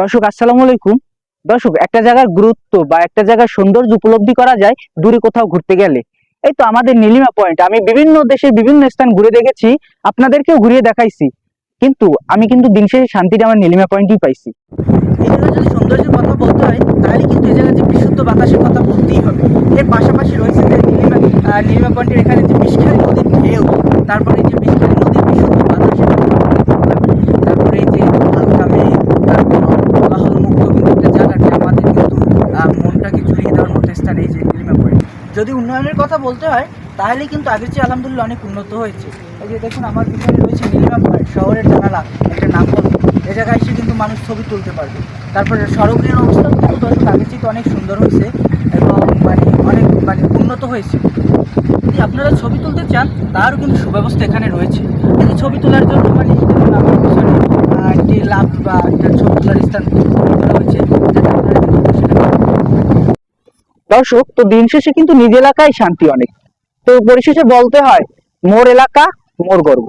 দর্শক, আসসালামু আলাইকুম। দর্শক, একটা জায়গার গুরুত্ব বা একটা জায়গার সৌন্দর্য উপলব্ধি করা যায় দূরে কোথাও ঘুরতে গেলে। এই তো আমাদের নীলিমা পয়েন্ট আমি বিভিন্ন দেশের বিভিন্ন স্থান ঘুরে দেখেছি, আপনাদেরকেও ঘুরিয়ে দেখাইছি। কিন্তু আমি কিন্তু দিন শেষে শান্তিটা আমার নীলিমা পয়েন্টই পাইছি। যদি সৌন্দর্যের কথা বলতে হয়, তাহলে কিন্তু এই যে বিশুদ্ধ বাতাসের কথা বলতেই হবে। এর পাশাপাশি রয়েছে যে নীলিমা নীলিমা পয়েন্টের এখানে যে নদীর ঢেউ, তারপরে এই যে বিষখালী নদীর বিশুদ্ধ বাতাসের কথা বলতেই হবে। তারপরে এই যে হালকা মেঘ তারপর কোলাহল মুক্ত কিন্তু একটা জায়গা যে আমাদের কিন্তু আহ, মনটাকে জুড়িয়ে দেওয়ার মতো স্থান এই যে নীলিমা পয়েন্ট যদি উন্নয়নের কথা বলতে হয়, তাহলে কিন্তু আগের চেয়ে আলহামদুলিল্লাহ অনেক উন্নত হয়েছে। এই যে দেখুন, আমার পিছনে রয়েছে নীলিমা পয়েন্ট শহরের জানালা, একটা নাম ফলক এই জায়গায় এসে কিন্তু মানুষ ছবি তুলতে পারবে। তারপরে সড়কের অবস্থা কিন্তু দর্শক, আগের চেয়ে অনেক সুন্দর হয়েছে এবং মানে অনেক মানে উন্নত হয়েছে। যদি আপনারা ছবি তুলতে চান, তারও কিন্তু সুব্যবস্থা এখানে রয়েছে। কিন্তু ছবি তোলার জন্য মানে আমার পিছনে একটি লাভ বা একটা ছবি তোলার স্থান তৈরি করা হয়েছে যাতে আপনারা কিন্তু সেখানে দর্শক, তো দিন শেষে কিন্তু নিজ এলাকায় শান্তি অনেক। তো পরিশেষে বলতে হয়, মোর এলাকা, মোর গর্ব।